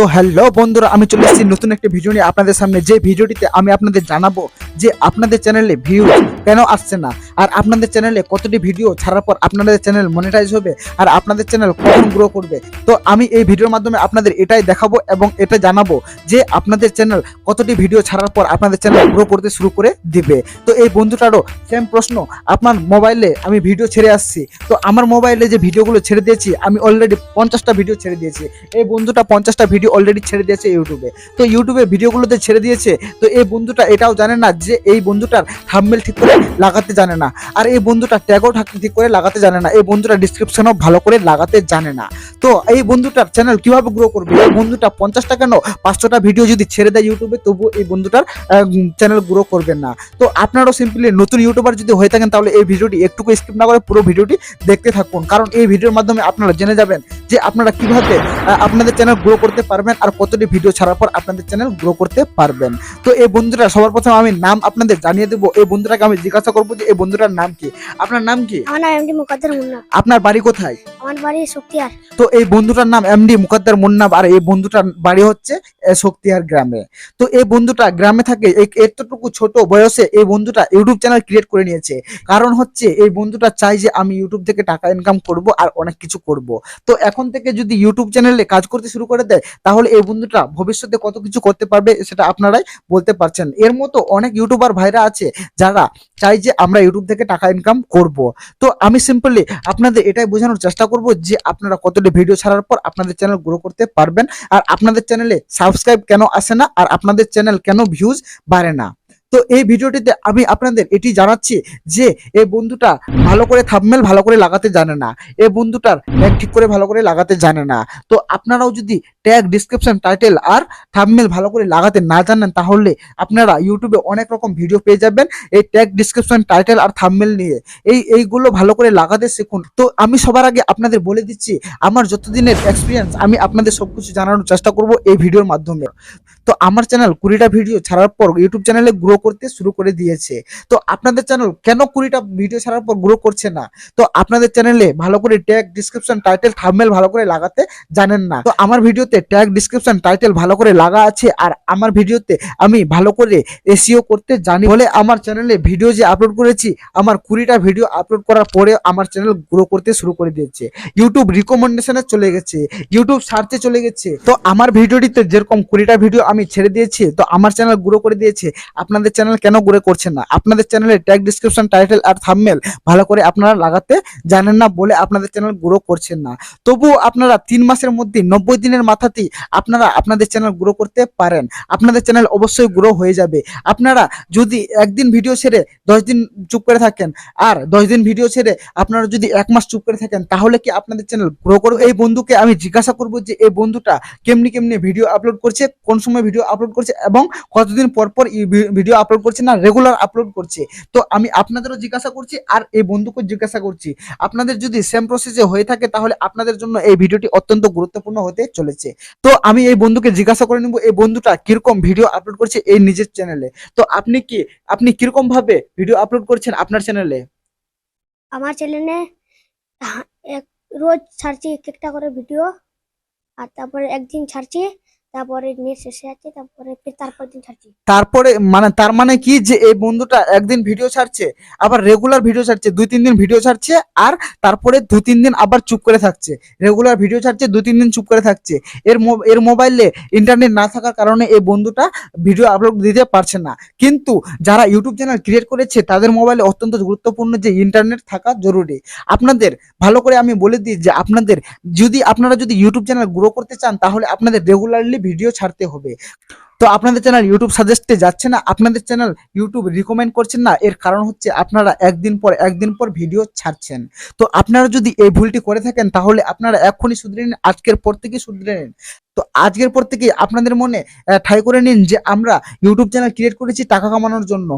তো হ্যালো বন্ধুরা, আমি চলে এসেছি নতুন একটি ভিডিও নিয়ে। আপনাদের সামনে যে ভিডিওটিতে আমি আপনাদের জানাব যে আপনাদের চ্যানেলে ভিউ কেন আসছে না? আর আপনাদের চ্যানেলে কতটি ভিডিও ছাড়ার পর আপনাদের চ্যানেল মনিটাইজ হবে? আর আপনাদের চ্যানেল কখন গ্রো করবে? তো আমি এই ভিডিওর মাধ্যমে আপনাদের এটাই দেখাবো এবং এটা জানাব যে আপনাদের চ্যানেল কতটি ভিডিও ছাড়ার পর আপনাদের চ্যানেল গ্রো করতে শুরু করে দিবে। তো এই বন্ধুটারও সেম প্রশ্ন, আপনার মোবাইলে আমি ভিডিও ছেড়ে আসছি। তো আমার মোবাইলে যে ভিডিওগুলো ছেড়ে দিয়েছি, আমি অলরেডি পঞ্চাশটা ভিডিও ছেড়ে দিয়েছি। এই বন্ধুটা পঞ্চাশটা ভিডিও অলরেডি ছেড়ে দিয়েছে ইউটিউবে তো ইউটিউবে ভিডিওগুলোতে ছেড়ে দিয়েছে। তো এই বন্ধুটা এটাও জানে না যে এই বন্ধুটার থাম্বনেল ঠিক করে লাগাতে জানে না। আর এই বন্ধুটা ট্যাগও ঠিক করে লাগাতে জানে না। এই বন্ধুটা ডিসক্রিপশনও ভালো করে লাগাতে জানে না। তো এই বন্ধুটার চ্যানেল কীভাবে গ্রো করবে? এই বন্ধুটা পঞ্চাশটা কেন? পাঁচশোটা ভিডিও যদি ছেড়ে দেয় ইউটিউবে তবু এই বন্ধুটার চ্যানেল গ্রো করবেন না। তো আপনারাও সিম্পলি নতুন ইউটিউবার যদি হয়ে থাকেন, তাহলে এই ভিডিওটি একটুকু স্কিপ না করে পুরো ভিডিওটি দেখতে থাকুন। কারণ এই ভিডিওর মাধ্যমে আপনারা জেনে যাবেন যে আপনারা কীভাবে আপনাদের চ্যানেল গ্রো করতে পারবেন আর কতটি ভিডিও ছাড়ার পর আপনাদের চ্যানেল গ্রো করতে পারবেন। তো এই বন্ধুরা সবার প্রথমে আমি নাম আপনাদের জানিয়ে দেবো। এই বন্ধুটাকে আমি জিজ্ঞাসা করব যে এই বন্ধুটার নাম কি? আপনার নাম কি? আমার নাম মুন্না। আপনার বাড়ি কোথায়? আমার বাড়ি শক্তিয়ার তো এই বন্ধুটার নাম এমডি মুকাদ্দার মুন্নাব আর এই বন্ধুটার বাড়ি হচ্ছে এ, শক্তিহার গ্রামে। তো এই বন্ধুটা গ্রামে থাকে এতটুকু ছোট বয়সে এই বন্ধুটা ইউটিউব চ্যানেল ক্রিয়েট করে নিয়েছে। কারণ হচ্ছে এই বন্ধুটা চাই যে আমি ইউটিউব থেকে টাকা ইনকাম করব আর অনেক কিছু করব। তো এখন থেকে যদি ইউটিউব চ্যানেলে কাজ করতে শুরু করে দেয় তাহলে এই বন্ধুটা ভবিষ্যতে কত কিছু করতে পারবে সেটা আপনারাই বলতে পারছেন। এর মতো অনেক ইউটিউবার ভাইরা আছে যারা চাই যে আমরা ইউটিউব থেকে টাকা ইনকাম করব। তো আমি সিম্পলি আপনাদের এটাই বোঝানোর চেষ্টা করব যে আপনারা কতটি ভিডিও ছাড়ার পর আপনাদের চ্যানেল গ্রো করতে পারবেন। আর আপনাদের চ্যানেলে সাবস্ক্রাইব কেন আসে না? আর আপনাদের চ্যানেল কেন ভিউজ বাড়ে না? তো এই ভিডিওটিতে আমি আপনাদের এটি জানাচ্ছি যে এই বন্ধুটা ভালো করে থাম্বনেল ভালো করে লাগাতে জানে না। এই বন্ধুটার ট্যাগ ঠিক করে ভালো করে লাগাতে জানে না। তো আপনারাও যদি ট্যাগ ডিসক্রিপশন টাইটেল আর থাম্বনেল ভালো করে লাগাতে না জানেন তাহলে আপনারা ইউটিউবে অনেক রকম ভিডিও পেয়ে যাবেন এই ট্যাগ ডিসক্রিপশন টাইটেল আর থাম্বনেল নিয়ে। এই, এইগুলো ভালো করে লাগাতে শিখুন। তো আমি সবার আগে আপনাদের বলে দিচ্ছি, আমার যতদিনের এক্সপিরিয়েন্স আমি আপনাদের সবকিছু জানানোর চেষ্টা করব এই ভিডিওর মাধ্যমে। তো আমার চ্যানেল কুড়িটা ভিডিও ছাড়ার পর ইউটিউব চ্যানেলে গ্রো করতে শুরু করে দিয়েছে। তো আপনাদের চ্যানেল কেন কুড়িটা ভিডিও ছাড়ার পর গ্রো করছে না? তো আপনাদের চ্যানেলে ভালো করে ট্যাগ ডিসক্রিপশন টাইটেল থাম্বনেল ভালো করে লাগাতে জানেন না। তো আমার ভিডিওতে ট্যাগ ডিসক্রিপশন টাইটেল ভালো করে লাগা আছে আর আমার ভিডিওতে আমি ভালো করে এসিও করতে জানি। বলে আমার চ্যানেলে ভিডিও যে আপলোড করেছি, আমার কুড়িটা ভিডিও আপলোড করার পরে আমার চ্যানেল গ্রো করতে শুরু করে দিয়েছে। ইউটিউব রিকমেন্ডেশনে চলে গেছে ইউটিউব সার্চে চলে গেছে। তো আমার ভিডিওটিতে যেরকম কুড়িটা ভিডিও আমি ছেড়ে দিয়েছি, তো আমার চ্যানেল গ্রো করে দিয়েছে। আপনাদের চ্যানেল কেন গ্রো করছে না? আপনাদের চ্যানেলে ট্যাগ ডিসক্রিপশন টাইটেল আর থাম্বনেল ভালো করে আপনারা লাগাতে জানেন না বলে আপনাদের চ্যানেল গ্রো করছেন না। তবুও আপনারা তিন মাসের মধ্যে নব্বই দিনের মাথাতেই আপনারা আপনাদের চ্যানেল গ্রো করতে পারেন। আপনাদের চ্যানেল অবশ্যই গ্রো হয়ে যাবে। আপনারা যদি একদিন ভিডিও ছেড়ে দশ দিন চুপ করে থাকেন, আর দশ দিন ভিডিও ছেড়ে আপনারা যদি এক মাস চুপ করে থাকেন, তাহলে কি আপনাদের চ্যানেল গ্রো করবে? এই বন্ধুকে আমি জিজ্ঞাসা করব যে এই বন্ধুটা কেমনি কেমনি ভিডিও আপলোড করছে, কোন সময় ভিডিও আপলোড করছে, এবং কতদিন পর পর ভিডিও আপলোড করছে না রেগুলার আপলোড করছে। তো আমি আপনাদেরও জিজ্ঞাসা করছি আর এই বন্ধুকে জিজ্ঞাসা করছি। আপনাদের যদি সেম প্রসেসে হয়ে থাকে তাহলে আপনাদের জন্য এই ভিডিওটি অত্যন্ত গুরুত্বপূর্ণ হতে চলেছে। তো আমি এই বন্ধুকে জিজ্ঞাসা করে নেব, এই বন্ধুটা কীরকম ভিডিও আপলোড করছে এই নিজের চ্যানেলে তো আপনি কি, আপনি কীরকম ভাবে ভিডিও আপলোড করছেন আপনার চ্যানেলে আমার চ্যানেলে রোজ ছাড়ছি এক একটা করে ভিডিও আর তারপরে একদিন ছাড়ছি তারপরে নেট শেষে আছে, তারপরে তারপর দিন ছাড়ছি। তারপরে মানে তার মানে কি যে এই বন্ধুটা একদিন ভিডিও ছাড়ছে, আবার রেগুলার ভিডিও ছাড়ছে, দুই তিন দিন ভিডিও ছাড়ছে, আর তারপরে দু তিন দিন আবার চুপ করে থাকছে। রেগুলার ভিডিও ছাড়ছে দু তিন দিন চুপ করে থাকছে। এর এর মোবাইলে ইন্টারনেট না থাকার কারণে এই বন্ধুটা ভিডিও আপলোড দিতে পারছে না। কিন্তু যারা ইউটিউব চ্যানেল ক্রিয়েট করেছে, তাদের মোবাইলে অত্যন্ত গুরুত্বপূর্ণ যে ইন্টারনেট থাকা জরুরি। আপনাদের, ভালো করে আমি বলে দিই যে আপনাদের, যদি আপনারা যদি ইউটিউব চ্যানেল গ্রো করতে চান, তাহলে আপনাদের রেগুলারলি ভিডিও ছাড়তে হবে। তো আপনাদের চ্যানেল ইউটিউব সাজেস্টে যাচ্ছে না আপনাদের চ্যানেল ইউটিউব রিকমেন্ড করছেন না এর কারণ হচ্ছে আপনারা একদিন পর একদিন পর ভিডিও ছাড়ছেন। তো আপনারা যদি এই ভুলটি করে থাকেন তাহলে আপনারা এখনই শুধরে নিন আজকের পর থেকে শুধরে নিন। তো আজকের পর থেকে আপনাদের মনে ঠাই করে নিন যে আমরা ইউটিউব চ্যানেল ক্রিয়েট করেছি টাকা কামানোর জন্য।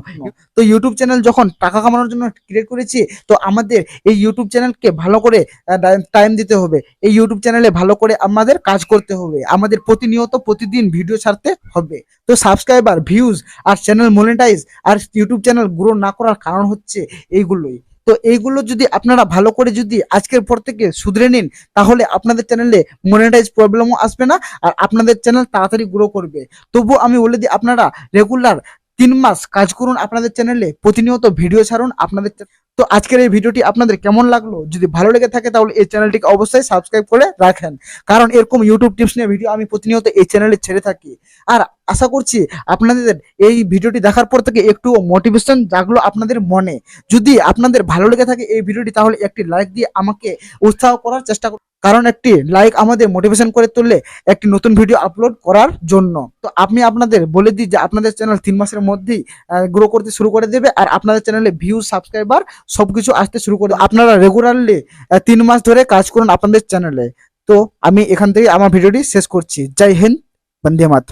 তো ইউটিউব চ্যানেল যখন টাকা কামানোর জন্য ক্রিয়েট করেছি তো আমাদের এই ইউটিউব চ্যানেলকে ভালো করে টাইম দিতে হবে। এই ইউটিউব চ্যানেলে ভালো করে আমাদের কাজ করতে হবে। আমাদের প্রতিনিয়ত প্রতিদিন ভিডিও ছাড়তে হবে। তো সাবস্ক্রাইবার ভিউজ আর চ্যানেল মনিটাইজ আর ইউটিউব চ্যানেল গ্রো না করার কারণ হচ্ছে এইগুলোই। তো এইগুলো যদি আপনারা ভালো করে যদি আজকের পর থেকে শুধরে নিন, তাহলে আপনাদের চ্যানেলে মনিটাইজ প্রবলেমও আসবে না আর আপনাদের চ্যানেল তাড়াতাড়ি গ্রো করবে। তবু আমি বলে দিই, আপনারা রেগুলার তিন মাস কাজ করুন, আপনাদের চ্যানেলে প্রতিনিয়ত ভিডিও ছাড়ুন, আপনাদের তো আজকের এই ভিডিওটি আপনাদের কেমন লাগল? যদি ভালো লেগে থাকে তাহলে এই চ্যানেলটিকে অবশ্যই সাবস্ক্রাইব করে রাখেন। কারণ এরকম ইউটিউব টিপস নিয়ে ভিডিও আমি প্রতিনিয়ত এই চ্যানেলে ছেড়ে থাকি। আর আশা করছি আপনাদের এই ভিডিওটি দেখার পর থেকে একটু মোটিভেশন জাগলো আপনাদের মনে। যদি আপনাদের ভালো লেগে থাকে এই ভিডিওটি তাহলে একটি লাইক দিয়ে আমাকে উৎসাহ করার চেষ্টা করুন। কারণ একটি লাইক আমাদের মোটিভেশন করে তুললে একটি নতুন ভিডিও আপলোড করার জন্য। তো আমি আপনাদের বলে দিই যে আপনাদের চ্যানেল তিন মাসের মধ্যেই গ্রো করতে শুরু করে দেবে। আর আপনাদের চ্যানেলে ভিউ সাবস্ক্রাইবার সবকিছু আসতে শুরু করে আপনারা রেগুলারলি তিন মাস ধরে কাজ করুন আপনাদের চ্যানেলে তো আমি এখান থেকে আমার ভিডিওটি শেষ করছি। জয় হিন্দ, বন্দে মাতরম।